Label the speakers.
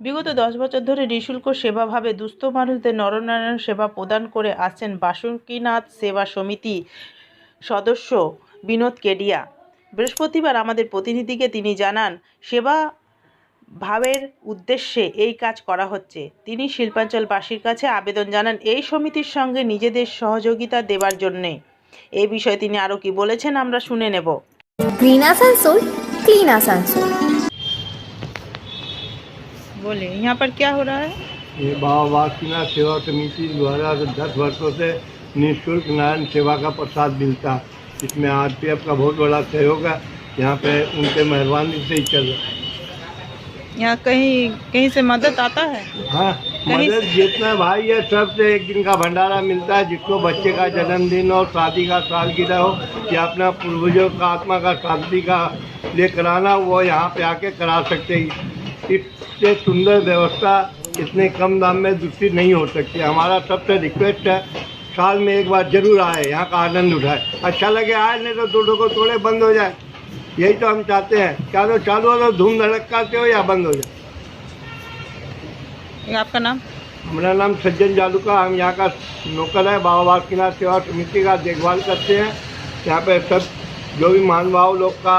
Speaker 1: বিগত দশ বছর ধরে নিঃশুল্ক সেবাভাবে দুস্থ মানুষদের নরনারায়ণ সেবা প্রদান করে আসছেন বাসুকীনাথ সেবা সমিতি সদস্য বিনোদ কেডিয়া। বৃহস্পতিবার আমাদের প্রতিনিধিকে তিনি জানান সেবা ভাবের উদ্দেশ্যে এই কাজ করা হচ্ছে। তিনি শিল্পাঞ্চলবাসীর কাছে আবেদন জানান, এই সমিতির সঙ্গে নিজেদের সহযোগিতা দেবার জন্যে। এই বিষয়ে তিনি আরও কি বলেছেন আমরা শুনে নেব।
Speaker 2: Green Asansol, clean Asansol.
Speaker 1: बोले यहाँ पर क्या हो रहा है?
Speaker 3: ये बाबा बासुकीनाथ सेवा समिति द्वारा दस वर्षों से निःशुल्क नारायण सेवा का प्रसाद मिलता इसमें आरपीएफ का बहुत बड़ा सहयोग है। यहाँ पे उनके मेहरबानी से ही चल रहा है।
Speaker 1: यहाँ कहीं कहीं से मदद आता है?
Speaker 3: हाँ मदद जितना भाई है सबसे एक दिन का भंडारा मिलता है जिसको बच्चे का जन्मदिन हो शादी का सालगिरह हो या अपना पूर्वजों का आत्मा का शांति का लिए कराना वो यहाँ पे आके करा सकते हैं। इससे सुंदर व्यवस्था इतने कम दाम में दूसरी नहीं हो सकती। हमारा सबसे रिक्वेस्ट है साल में एक बार ज़रूर आए यहाँ का आनंद उठाए। अच्छा लगे आए नहीं तो दो को तोड़े बंद हो जाए। यही तो हम चाहते हैं। क्या तो चालू हो तो धूम धड़काते हो या बंद हो जाए।
Speaker 1: आपका नाम?
Speaker 3: हमारा नाम सज्जन जालूका। हम यहाँ का नौकर है बाबा बासुकीनाथ सेवा समिति का देखभाल करते हैं। यहाँ पे सब जो भी महानुभाव लोग का